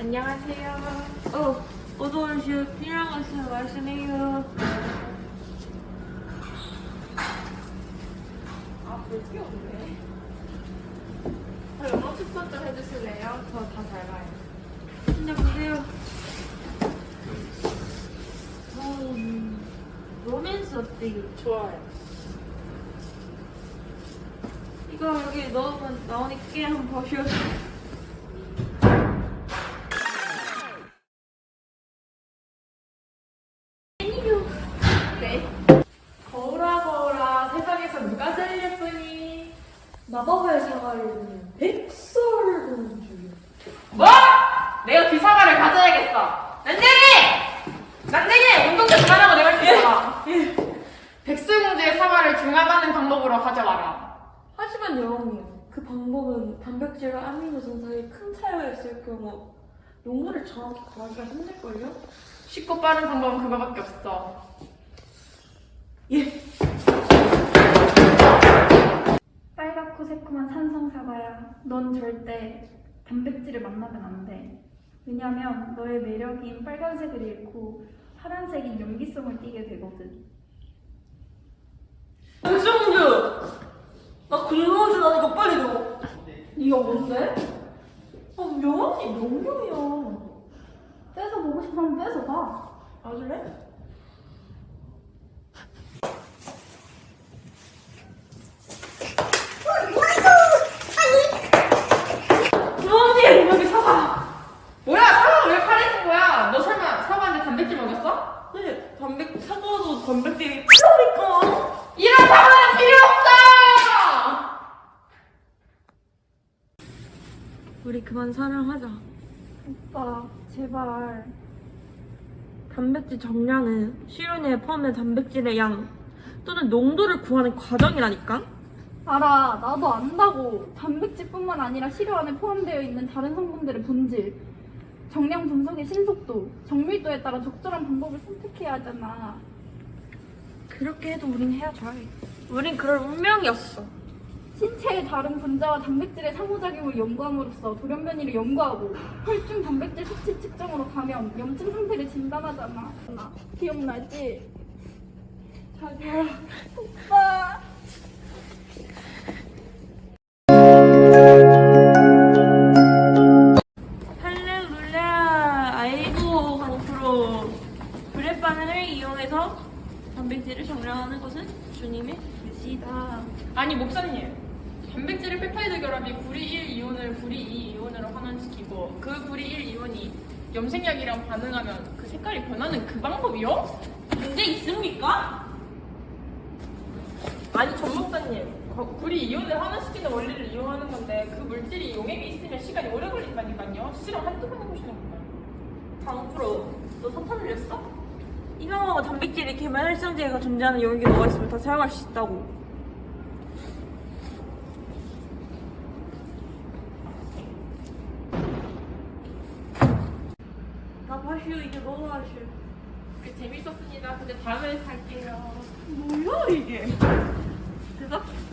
안녕하세요. 어, 어서 오십시오. 필요한 것을 말씀해요. 아, 볼게 없네. 저 영어 축소 좀 해주실래요? 저 다 잘 봐요. 진짜 보세요. 어, 음, 로맨스 어때요? 좋아요. 이거 여기 넣으면 나오니까 한번 보시오. 마법의 사과를 백설공주. 뭐? 내가 그 사과를 가져야겠어. 난쟁이! 난쟁이! 운동 좀 그만하고 내말 들어봐. 백설공주의 사과를 중화하는 방법으로 가져와라. 하지만 여왕님, 그 방법은 단백질과 아미노산 사이에 큰 차이가 있을 경우 용어를 정확히 구하기가 힘들걸요? 쉽고 빠른 방법은 그거밖에 없어. 예. 빨갛고 새콤한 넌 절대 단백질을 만나면 안 돼. 왜냐면 너의 매력인 빨간색을 잃고 파란색인 용기성을 띠게 되거든. 백설공주! 나 궁금하진 않으니까 빨리 넣어. 이거 뭔데? 아, 여왕님 명령이야. 떼서 보고 싶으면 떼서 봐. 아, 그래? 여왕님, 여기 사과! 뭐야, 사과가 왜 파래진 거야? 너 설마 사과한테 단백질 먹였어? 네, 단백, 사과도 단백질이 필요하니까. 이런 사과는 필요 없어! 우리 그만 사랑하자. 오빠, 제발. 단백질 정량은 시료내에 포함된 단백질의 양 또는 농도를 구하는 과정이라니까? 알아, 나도 안다고. 단백질뿐만 아니라 시료 안에 포함되어 있는 다른 성분들의 본질, 정량 분석의 신속도, 정밀도에 따라 적절한 방법을 선택해야 하잖아. 그렇게 해도 우린 헤어져야 해. 우린 그럴 운명이었어. 신체의 다른 분자와 단백질의 상호작용을 연구함으로써 돌연변이를 연구하고 혈중 단백질 수치 측정으로 가면 염증 상태를 진단하잖아. 나 기억나지? 자기야, 단백질을 정량하는 것은 주님의 뜻이다. 아니, 목사님. 단백질의 펩타이드 결합이 구리 1 이온을 구리 2 이온으로 환원시키고 그 구리 1 이온이 염색약이랑 반응하면 그 색깔이 변하는 그 방법이요? 문제 있습니까? 아니, 전 목사님. 거- 구리 이온을 환원시키는 원리를 이용하는 건데 그 물질이 용액에 있으면 시간이 오래 걸린다니까요. 실험 한두 번 해보시는 건가요? 방프로 너 사탄 흘렸어? 이명하고 단백질이 계면활성제가 존재하는 용액에 녹아 있으면 다 사용할 수 있다고. 나 봐슈 이제 먹어야슈. 그 재밌었습니다. 근데 다음에 살게요. 뭐야 이게? 대답